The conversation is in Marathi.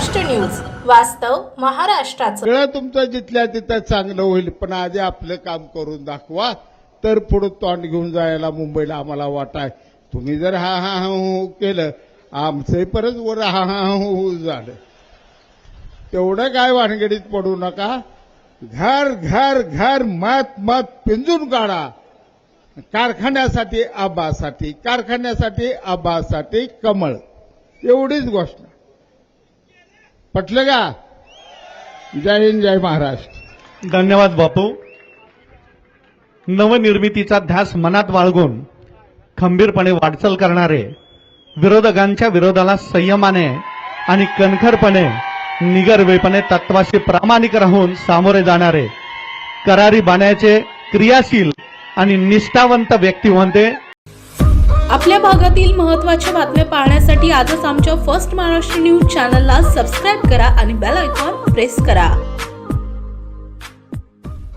वास्तव महाराष्ट्राचं. सगळं तुमचं जिथल्या तिथं चांगलं होईल पण आधी आपलं काम करून दाखवा. तर पुढं तोंड घेऊन जायला मुंबईला आम्हाला वाटाय तुम्ही जर हा हा हा हो केलं आमचे परत वर हा हा हो झालं. तेवढं काय वानगडीत पडू नका. घर घर घर मत मत पिंजून काढा. कारखान्यासाठी आबासाठी कारखान्यासाठी आबासाठी कमळ. एवढीच गोष्ट. पटलं का? जय हिंद जय महाराष्ट्र. धन्यवाद बापू. नवनिर्मितीचा ध्यास मनात बाळगून खंबीरपणे वाटचाल करणारे विरोधकांच्या विरोधाला संयमाने आणि कणखरपणे निगरवेपणे तत्वाशी प्रामाणिक राहून सामोरे जाणारे करारी बाण्याचे क्रियाशील आणि निष्ठावंत व्यक्ती म्हणते आपल्या भागातील महत्त्वाच्या बातम्या पाहण्यासाठी आजच आमच्या फर्स्ट महाराष्ट्र न्यूज चॅनलला सबस्क्राईब करा आणि बेल आयकॉन प्रेस करा.